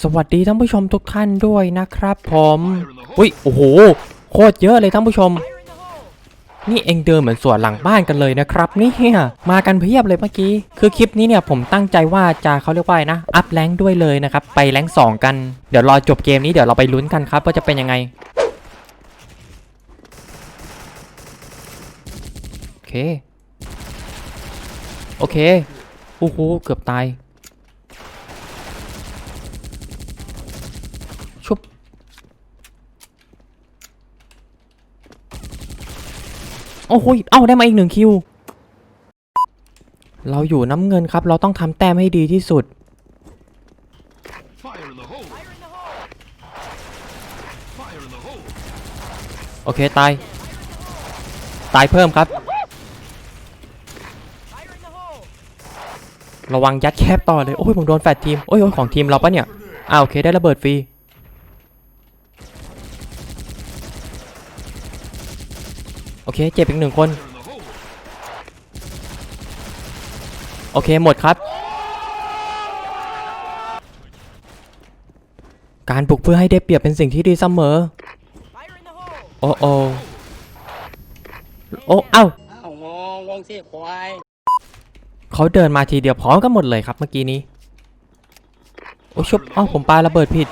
สวัสดีท่านผู้ชมทุกท่านด้วยนะครับผมอุ้ยโอ้โหโคตรเยอะเลยท่านผู้ชม นี่เองเดินเหมือนสวนหลังบ้านกันเลยนะครับเนี่ยมากันเพียบเลยเมื่อกี้ คือคลิปนี้เนี่ยผมตั้งใจว่าจะเขาเรียกว่าไรนะ อัพแรงด้วยเลยนะครับ ไปแรงสองกัน เดี๋ยวรอจบเกมนี้เดี๋ยวเราไปลุ้นกันครับว่าจะเป็นยังไง โอเค โอเค โอ้โห เกือบตาย โอ้โหยเอ้าได้มาอีกหนึ่งคิว เราอยู่น้ำเงินครับ เราต้องทำแต้มให้ดีที่สุด โอเค ตาย ตายเพิ่มครับ ระวังยัดแคบต่อเลย โอ้ยผมโดนแฟดทีม โอ้ยโอ้ยของทีมเราปะเนี่ยอ่าโอเคได้ระเบิดฟรี โอเค เจ็บอีกหนึ่งคน Fire in the hole! โอเค หมดครับ การปลุกเพื่อให้ได้เปรียบเป็นสิ่งที่ดีเสมอ โอ้โอโอ้เอ้าอ้าวงงงงสิควายเขาเดินมาทีเดียวพร้อมกันหมดเลยครับเมื่อกี้นี้ โอ้ชุบเอ้าผมปาระเบิดผิด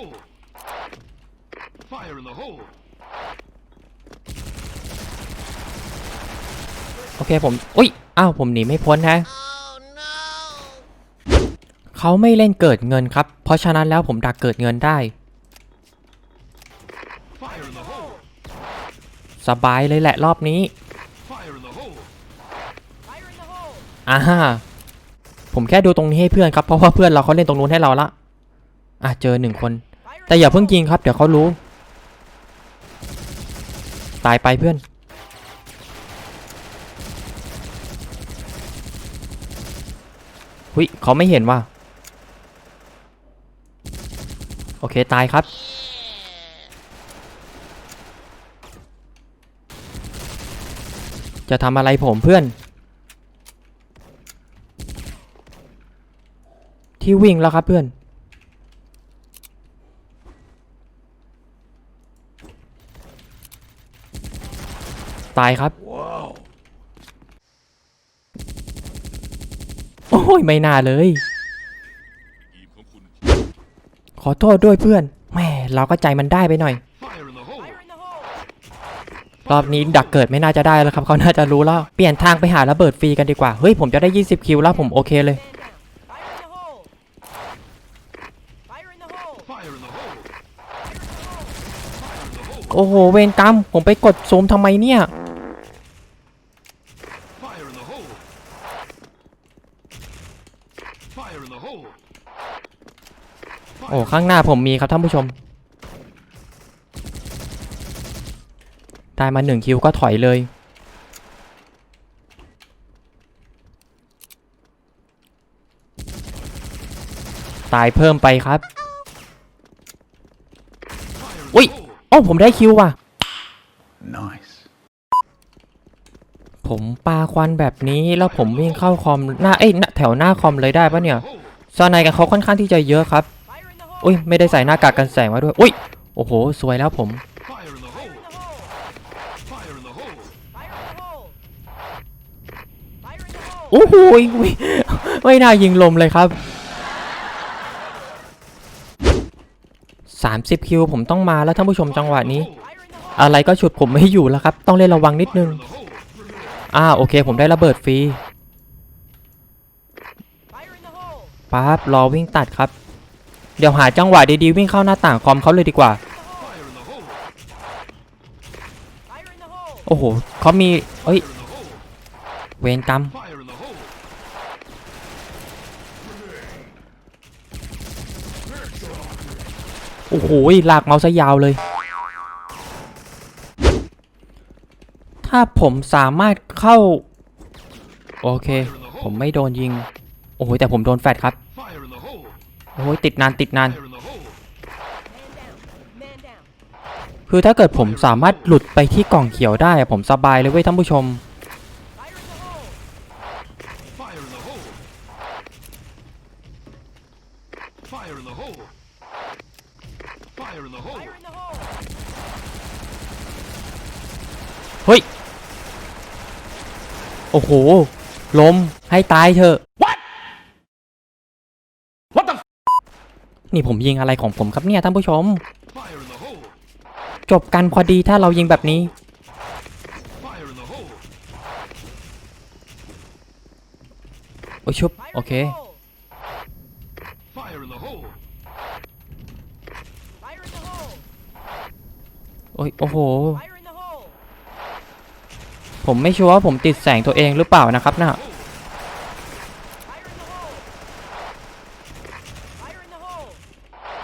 hole! Fire in the hole! โอเคผมอุ้ย อ้าว ผมหนีไม่พ้นนะ เขาไม่เล่นเกิดเงินครับ เพราะฉะนั้นแล้วผมดักเกิดเงินได้ Fire in the hole! สบายเลยแหละรอบนี้ Fire in the hole! อ่าฮะผมแค่ดูตรงนี้ให้เพื่อนครับ เพราะว่าเพื่อนเราเขาเล่นตรงนู้นให้เราละ อะ เจอหนึ่งคน แต่อย่าเพิ่งยิงครับ เดี๋ยวเขารู้ ตายไปเพื่อน หุยเขาไม่เห็นว่ะโอเค ตายครับ จะทำอะไรผมเพื่อน ที่วิ่งแล้วครับเพื่อน ตายครับโอ้ยไม่น่าเลย ขอโทษด้วยเพื่อนแหม่เราก็ใจมันได้ไปหน่อย Fire in the hole! รอบนี้ดักเกิดไม่น่าจะได้แล้วครับเขาน่าจะรู้แล้ว เปลี่ยนทางไปหาระเบิดฟรีกันดีกว่า เฮ้ยผมจะได้ 20 คิวแล้วผมโอเคเลย Fire in the hole! Fire in the hole! โอ้โห เวรกรรม ผมไปกดซูมทำไมเนี่ย Fire in the hole! Fire in the hole! โอ้ ข้างหน้าผมมีครับท่านผู้ชม ได้มาหนึ่งคิวก็ถอยเลยตายเพิ่มไปครับ อุ้ยโอ้ผมได้คิวว่ะ Nice. ผมปาควันแบบนี้แล้วผมวิ่งเข้าคอมหน้าเอ้ยหน้าแถวหน้าคอมเลยได้ปะเนี่ยซอนในกันเขาค่อนข้างที่จะเยอะครับ อุ้ยไม่ได้ใส่หน้ากากกันแสงมาด้วยอุ้ยโอ้โหสวยแล้วผม โอ้โหยไม่น่ายิงลมเลยครับ 30 คิวผมต้องมาแล้วท่านผู้ชมจังหวะนี้ อะไรก็ฉุดผมไม่อยู่แล้วครับ ต้องเล่นระวังนิดนึงอ่าโอเค ผมได้ระเบิดฟรีปั๊บรอวิ่งตัดครับ เดี๋ยวหาจังหวะดีๆวิ่งเข้าหน้าต่างคอมเขาเลยดีกว่า โอ้โหเขามีเอ้ย เวรกรรมโอ้โหลากเมาส์ซะยาวเลย ถ้าผมสามารถเข้า โอเค ผมไม่โดนยิง โอ้โหแต่ผมโดนแฟดครับ Fire in the hole! โอ้โหติดนานติดนาน Fire in the hole! คือถ้าเกิดผมสามารถหลุดไปที่กล่องเขียวได้อะผมสบายเลยเว้ยท่านผู้ชม Fire in the hole! Fire in the hole! Fire in the hole! เฮ้ย โอ้โห ลมให้ตายเถอะ นี่ผมยิงอะไรของผมครับเนี่ยท่านผู้ชม จบกันพอดีถ้าเรายิงแบบนี้ โอ้ยชุบ โอเค โอ้ยโอ้โห ผมไม่ชัวร์ว่าผมติดแสงตัวเองหรือเปล่านะครับน่ะฮ้ย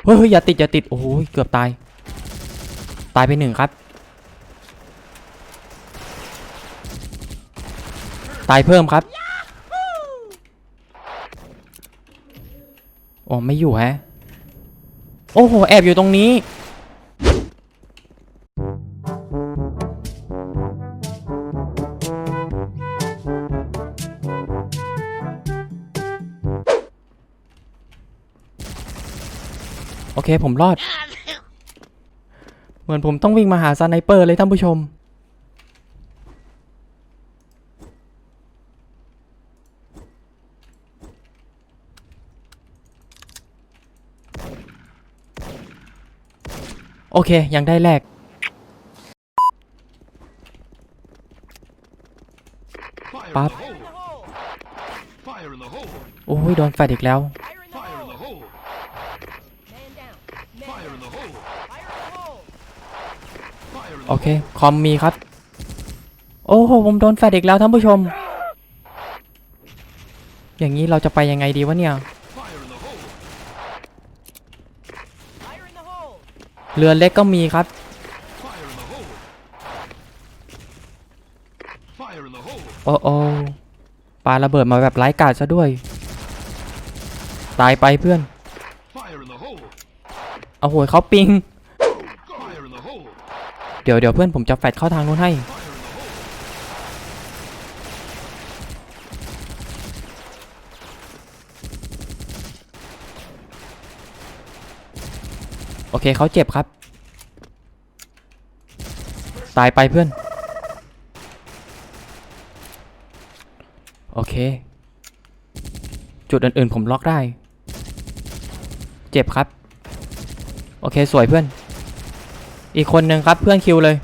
เฮ้ยอย่าติดอย่าติด โอ้โหเกือบตาย ตายไปหนึ่งครับ ตายเพิ่มครับ โอ้ไม่อยู่แฮะ โอ้โห แอบอยู่ตรงนี้ โอเคผมรอด เหมือนผมต้องวิ่งมาหาสไนเปอร์เลยท่านผู้ชม โอเค ยังได้แรก Fire Pop. in the hole! Fire in the hole! โอ้ยโดนแฟดอีกแล้ว โอเค คอมมีครับ โอ้โห ผมโดนแฟดอีกแล้วท่านผู้ชม อย่างนี้เราจะไปยังไงดีวะเนี่ย เรือเล็กก็มีครับ โอ้โอปาระเบิดมาแบบไร้กาดซะด้วย ตายไปเพื่อน เอาโหยเขาปิง Fire in the hole! เดี๋ยวเดี๋ยวเพื่อนผมจะแฟดเข้าทางนู้นให้ โอเคเขาเจ็บครับ ตายไปเพื่อน โอเค จุดอื่นๆผมล็อกได้ เจ็บครับ โอเคสวยเพื่อน อีกคนหนึ่งครับเพื่อนคิวเลย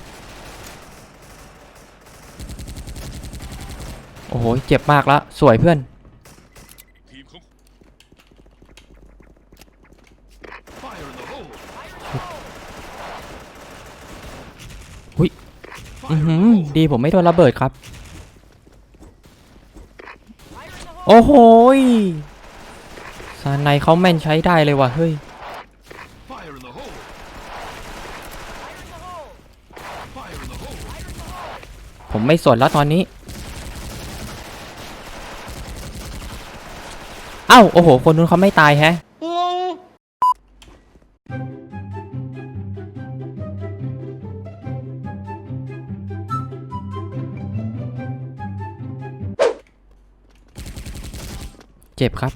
โอ้โห เจ็บมากละสวยเพื่อนทีมของ Fire in the hole! อือหือดีผมไม่โดนระเบิดครับ โอ้โหซานในเขาแม่นใช้ได้เลยว่ะ เฮ้ย Fire in the hole! Fire in the hole! ผมไม่สนแล้วตอนนี้ เอ้า โอ้โห คนนู้นเขาไม่ตายแฮะงงเจ็บครับ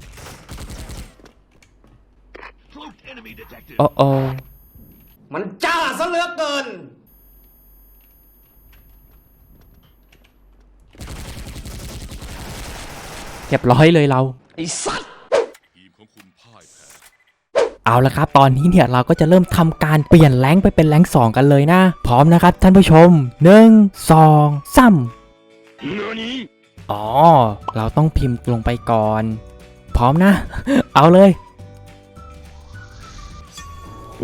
Cloaked enemy detected! โอ้โอมันจ้าซะเหลือเกิน เรียบร้อยเลยเราไอ้สัตว์ทีมของคุณพ่ายแพ้เอาละครับตอนนี้เนี่ยเราก็จะเริ่มทำการเปลี่ยนแรงค์ไปเป็นแรงค์สองกันเลยนะ พร้อมนะครับท่านผู้ชมหนึ่งสองสาม NANI? อ๋อ เราต้องพิมพ์ลงไปก่อน พร้อมนะ เอาเลย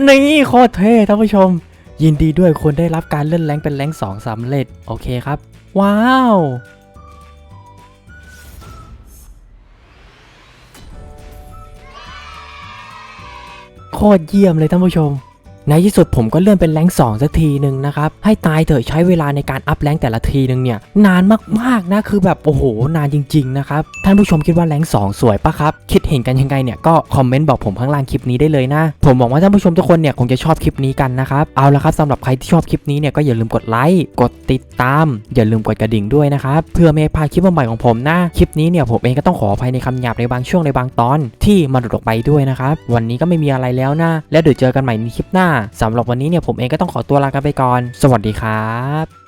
นี่โคตรเท่ท่านผู้ชม ยินดีด้วยคนได้รับการเลื่อนแรงค์เป็นแรงค์สองสำเร็จ โอเคครับ ว้าว โคตรเยี่ยมเลยท่านผู้ชม ในที่สุดผมก็เลื่อนเป็นแรงสองสักทีหนึ่งนะครับ ให้ตายเถอะใช้เวลาในการอัพแรงแต่ละทีหนึ่งเนี่ย นานมากๆนะคือแบบโอ้โห นานจริง ๆ นะครับ ท่านผู้ชมคิดว่าแรงสองสวยปะครับ คิด เห็นกันยังไงเนี่ยก็คอมเมนต์บอกผมข้างล่างคลิปนี้ได้เลยนะ ผมหวังว่าท่านผู้ชมทุกคนเนี่ยคงจะชอบคลิปนี้กันนะครับเอาละครับสำหรับใครที่ชอบคลิปนี้เนี่ยก็อย่าลืมกดไลค์กดติดตาม อย่าลืมกดกระดิ่งด้วยนะครับเพื่อไม่ให้พลาดคลิปใหม่ของผมนะคลิปนี้เนี่ยผมเองก็ต้องขออภัยในคำหยาบในบางช่วงในบางตอน ที่มันหลุดออกไปด้วยนะครับวันนี้ก็ไม่มีอะไรแล้วนะแล้วเดี๋ยวเจอกันใหม่ในคลิปหน้าสำหรับวันนี้เนี่ยผมเองก็ต้องขอตัวลากันไปก่อน สวัสดีครับ